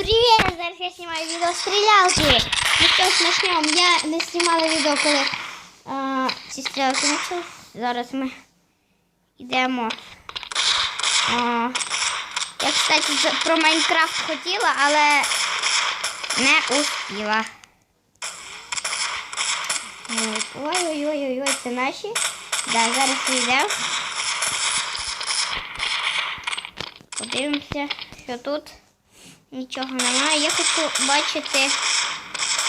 Привет! Зараз я знімаю відео стрілялки. Ну що ж, начнемо. Я не знімала відео, коли а, ці стрілялки почали. Зараз ми йдемо. А, я, кстати, про Майнкрафт хотіла, але не успіла. Ой-ой-ой-ой, це наші. Да, зараз йдемо. Подивимося, що тут. Нічого немає. Я хочу бачити.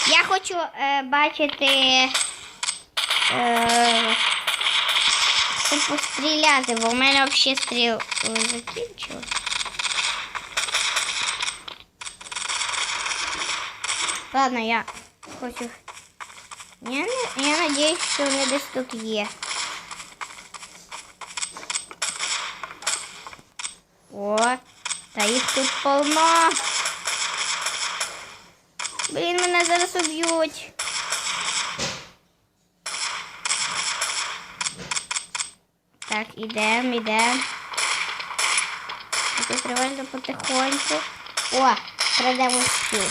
Я хочу е, бачити. Е, щоб постріляти, бо в мене взагалі стріл е, закінчилось. Ладно, я хочу. Я, не- я надіюсь, що вони десь тут є. О, та їх тут полно. Блін, мене зараз уб'ють. Так, ідемо, ідемо. Тут потихоньку. О, крадемо стіл.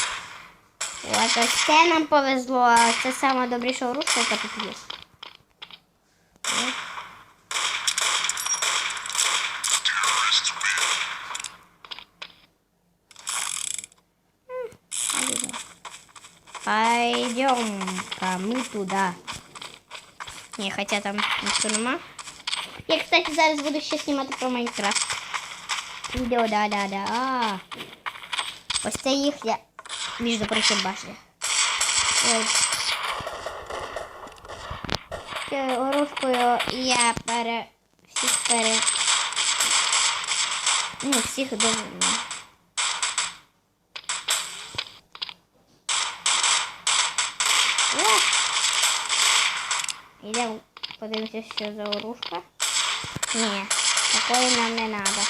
От ось це нам повезло. Це сама добріша оружка, яка тут є. Пойдем-ка мы туда. Не, хотя там нічого нема. Я, кстати, зараз буду ще знімати про Майнкрафт. Відео, да-да-да. А. Ось це їхня, між прочим, башня. Ой. Цією оружкою я пере... всіх пере... Ну, всіх до... Ідемо подивимося, що за оружка. Ні, такої нам не треба.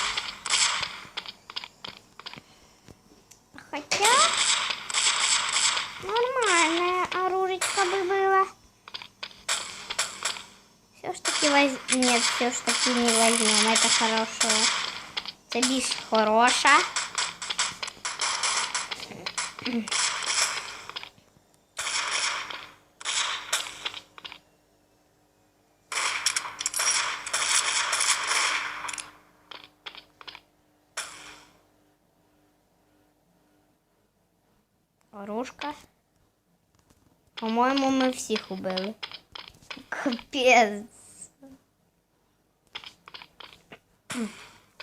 Хотя нормальная оружечка бы была. Все ж таки воз... Нет, все ж таки не возьмем. Это хорошее. Это більш хороша. Оружка. По-моєму, ми всіх убили. Капець.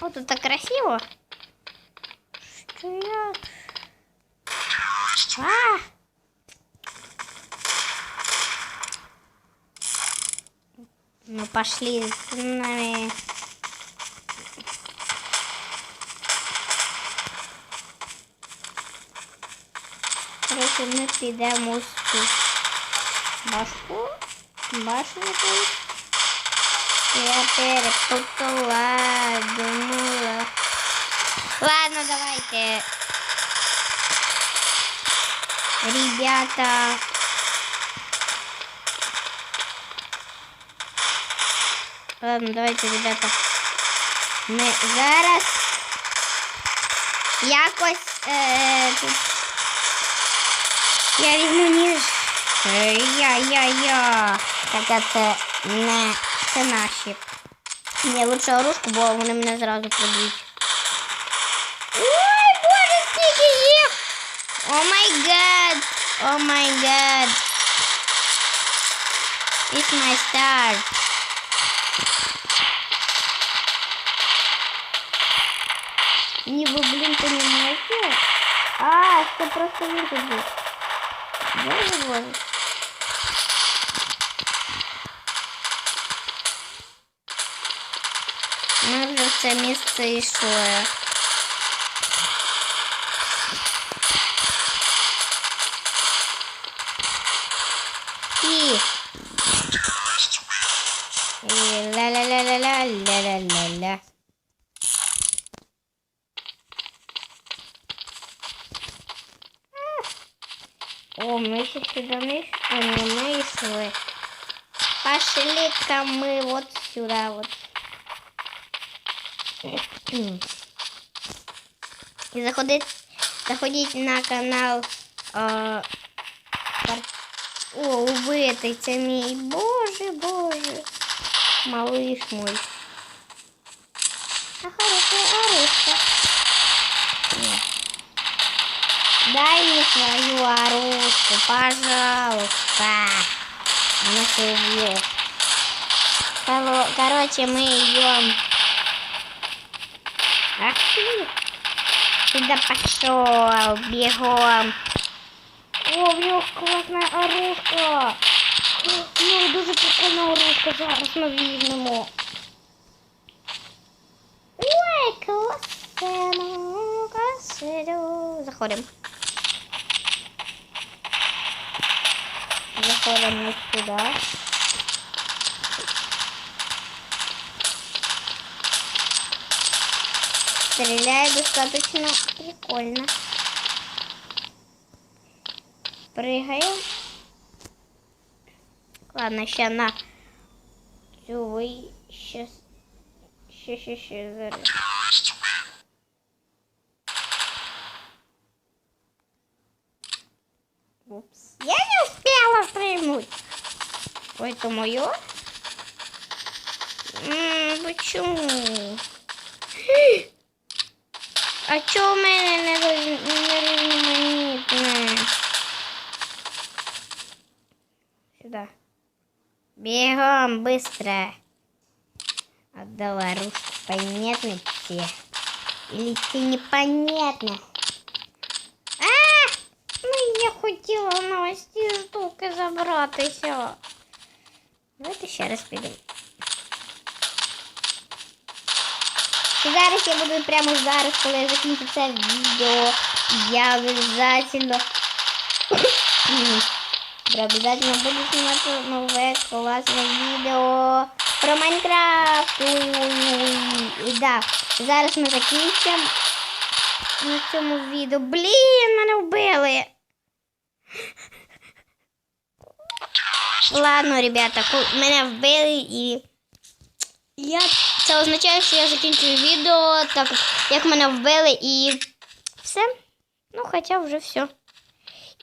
О, тут так красиво. Що я? А! Ну, пошли с нами. Короче, ми підемо ось башку. Башню тут. Я перепутала, думала. Ладно, давайте. Ребята. Ладно, давайте, ребята. Ми зараз якось е, тут я візьму ніж. Е, Я-я-я. Хоча це не це наші. Ні, лучше оружку, бо вони мене зразу приб'ють. Ой, боже, скільки їх! О май гад! О май гад! It's my start. Не, вы, блин, понимаете? А, это просто выглядит. Боже, боже. Ми вже в це місце. О, мы еще сюда не О, не мы шли. Пошли-ка мы вот сюда вот. І заходить заходіть на канал. А, пар- О, убитий, це мій. Боже, боже. Малыш мой. Мне свою оружку, пожалуйста. Она. Коро- Короче, мы идем. Ах ты! Сюда пошел, бегом. О, в нього класна оружка. Нього дуже прикольна оружка. Зараз ми візьмемо. Ой, класно, класно. Заходимо. Ось сюди. Стреляет достаточно прикольно. Прыгаем. Ладно, сейчас на ви... Щас... Ще, ще, ще, зараз. Упс. Я не прыгнуть. Ой, это мое? Почему? А чого в мене не роз- не різноманітне? Сюда. Бегом, быстро. Отдала ручку. Понятно тебе? Или тебе непонятно? Хотіла на ось ці штуки забратися. Давайте ще раз підемо. Зараз я буду прямо зараз, коли я закінчу це відео, я обязательно я обязательно буду знімати нове класне відео про Майнкрафт. Да, зараз ми закінчимо на цьому відео. Блін, мене вбили. Ладно, ребята, мене вбили і я це означає, що я закінчую відео, так як мене вбили і все. Ну, хоча вже все.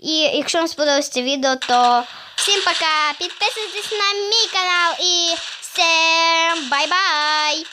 І якщо вам сподобалось це відео, то всім пока! Підписуйтесь на мій канал і всім бай-бай!